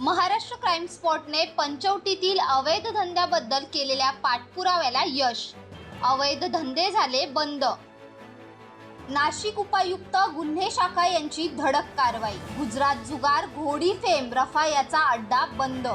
Maharashtra crime स्पॉटने पंचवटीतील अवैध धंद्याबद्दल केलेल्या पाठपुराव्याला यश. अवैध धंदे झाले बंद. नाशिक उपायुक्त गुन्हे शाखा यांची धडक कारवाई. गुजरात जुगार घोडी फेम रफा याचा अड्डा बंद.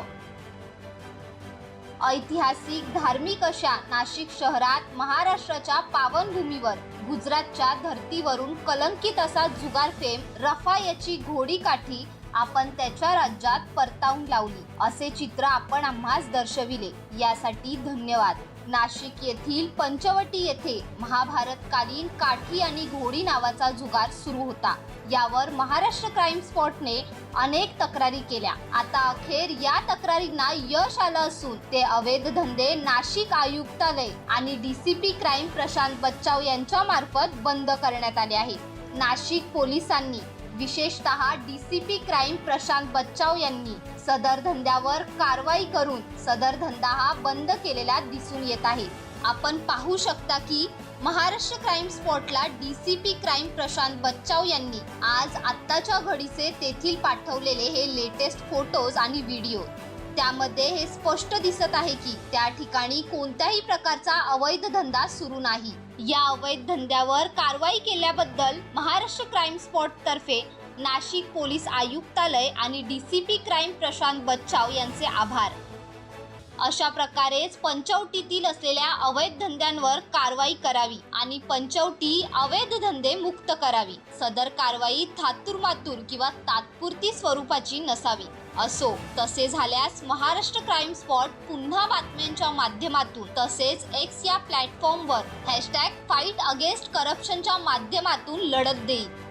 ऐतिहासिक धार्मिक अशा नाशिक शहरात महाराष्ट्राच्या पावनभूमीवर गुजरातच्या धर्तीवरून कलंकित असा जुगार फेम रफा याची घोडी काठी आपण त्याच्या राज्यात परतावून लावली. असे चित्र आपण आम्हास दर्शविले. यासाठी धन्यवाद. नाशिक येथील पंचवटी येथे महाभारतकालीन काठी आणि घोडी नावाचा जुगार सुरू होता. यावर महाराष्ट्र क्राईम स्पॉटने अनेक तक्रारी केल्या. आता अखेर या तक्रारींना यश आलं असून ते अवैध धंदे नाशिक आयुक्तालय आणि डीसीपी क्राईम प्रशांत बच्चाव यांच्या मार्फत बंद करण्यात आले आहे. नाशिक पोलिसांनी विशेषतः डीसीपी क्राईम प्रशांत बच्चाव यांनी. सदर धंद्यावर कारवाई करून सदर धंदा हा बंद केलेला दिसून येत आहे. आपण पाहू शकता की महाराष्ट्र क्राईम स्पॉटला डीसीपी क्राईम प्रशांत बच्चाव यांनी आज आत्ताच्या घडीचे तेथील पाठवलेले हे लेटेस्ट फोटोज आणि व्हिडिओ त्यामध्ये हे स्पष्ट दिसत आहे की त्या ठिकाणी कोणत्याही प्रकारचा अवैध धंदा सुरू नाही. या अवैध धंद्यावर कारवाई केल्याबद्दल महाराष्ट्र क्राईम स्पॉट तर्फे नाशिक पोलीस आयुक्तालय आणि डीसीपी क्राईम प्रशांत बच्चाव यांचे आभार. अशा प्रकारेच पंचवटीतील असलेल्या अवैध धंद्यांवर कारवाई करावी आणि पंचवटी अवैध धंदे मुक्त करावी. सदर कारवाई थातुरमातुर किंवा तात्पुरती स्वरूपाची नसावी. असो तसे झाल्यास महाराष्ट्र क्राईम स्पॉट पुन्हा बातम्यांच्या माध्यमातून तसेच एक्स या प्लॅटफॉर्मवर हॅशटॅग फाईट अगेन्स्ट करप्शनच्या माध्यमातून लढत देईल.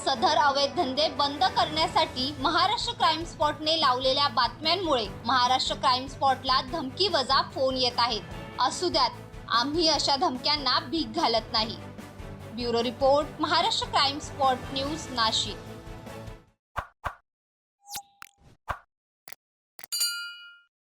सदर अवैध धंदे बंद करण्यासाठी महाराष्ट्र क्राईम स्पॉटने लावलेल्या बातम्यांमुळे महाराष्ट्र क्राईम स्पॉटला धमकी वजा फोन येत आहेत. असू द्यात आम्ही अशा धमक्यांना भीक घालत नाही. Bureau report Maharashtra crime spot news Nashik.